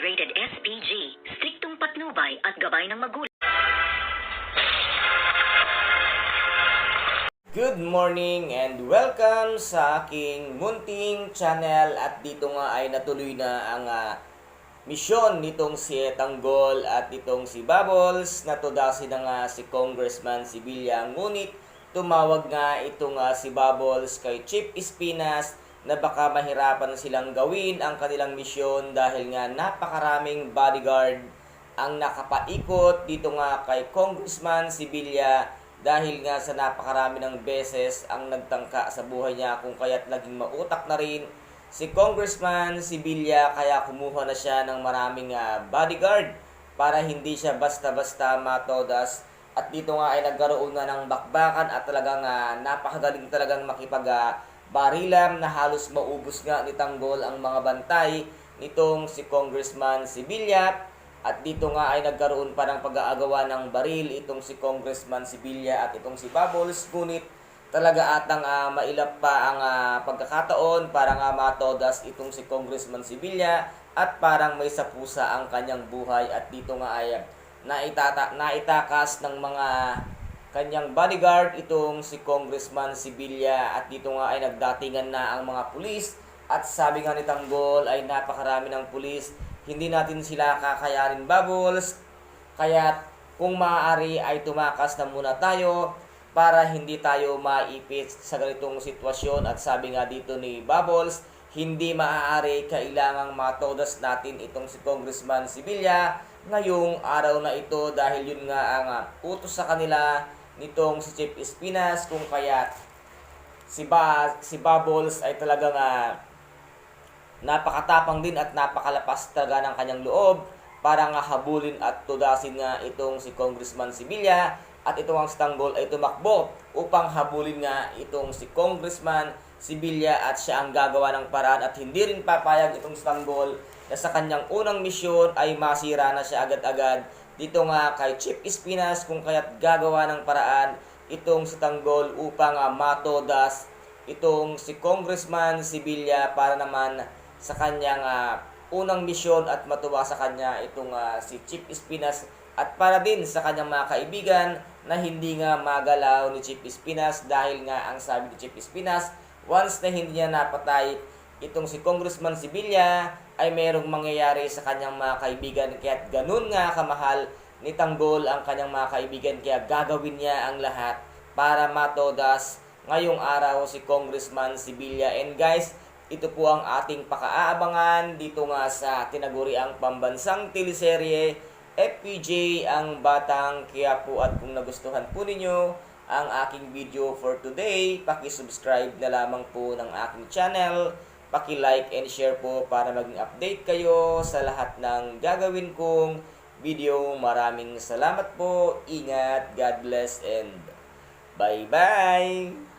rated SPG, striktong patnubay at gabay ng magulang. Good morning and welcome sa aking munting channel. At dito nga ay natuloy na ang ah, misyon nitong si Tanggol at itong si Bubbles. Na tudasin na nga si Congressman Sibilya ngunit tumawag nga itong ah, si Bubbles kay Chief Espinas na baka mahirapan silang gawin ang kanilang misyon dahil nga napakaraming bodyguard ang nakapaikot dito nga kay Congressman Sibilya dahil nga sa napakarami ng beses ang nagtangka sa buhay niya. Kung kaya't naging mautak na rin si Congressman Sibilya kaya kumuha na siya ng maraming ah, bodyguard para hindi siya basta-basta matodas. At dito nga ay nagkaroon na ng bakbakan at talagang ah, napakagaling talagang makipag ah, barilam na halos maubos nga ni Tanggol ang mga bantay nitong si Congressman Sibilya at dito nga ay nagkaroon pa ng pag-aagawa ng baril itong si Congressman Sibilya at itong si Bubbles. Ngunit talaga atang ah, mailap pa ang ah, pagkakataon para nga matodas itong si Congressman Sibilya at parang may sapusa ang kanyang buhay at dito nga ay naitata, naitakas ng mga kanyang bodyguard itong si Congressman Sibilya at dito nga ay nagdatingan na ang mga pulis. At sabi nga ni Tanggol ay napakarami ng pulis. Hindi natin sila kakayarin bubbles. Kaya kung maaari ay tumakas na muna tayo para hindi tayo maipit sa ganitong sitwasyon. At sabi nga dito ni Bubbles hindi maaari. Kailangang matodas natin itong si Congressman Sibilya ngayong araw na ito dahil yun nga ang utos sa kanila nitong si Chief Espinas kung kaya si ba si Bubbles ay talagang ah, napakatapang din at napakalapas talaga ng kanyang loob para nga habulin at tudasin nga itong si Congressman Sibilya at itong ang Stanggol ay tumakbo upang habulin nga itong si Congressman Sibilya at siya ang gagawa ng paraan at hindi rin papayag itong Stanggol na sa kanyang unang misyon ay masira na siya agad-agad dito nga kay Chief Espinas kung kaya't gagawa ng paraan itong si Tanggol upang ah, matodas itong si Congressman Sibilya para naman sa kanyang ah, unang misyon at matuwa sa kanya itong ah, si Chief Espinas at para din sa kanyang mga kaibigan na hindi nga magalaw ni Chief Espinas dahil nga ang sabi ni Chief Espinas once na hindi niya napatay itong si Congressman Sibilya ay merong mangyayari sa kanyang mga kaibigan kaya't ganun nga kamahal ni Tanggol ang kanyang mga kaibigan kaya gagawin niya ang lahat para matodas ngayong araw si Congressman Sibilya and guys ito po ang ating pakaaabangan dito nga sa tinaguriang pambansang teleserye FPJ ang Batang. Quiapo at kung nagustuhan po ninyo ang aking video for today, paki-subscribe na lamang po ng aking channel, paki-like and share po para maging update kayo sa lahat ng gagawin kong video. Maraming salamat po, ingat, God bless and bye-bye!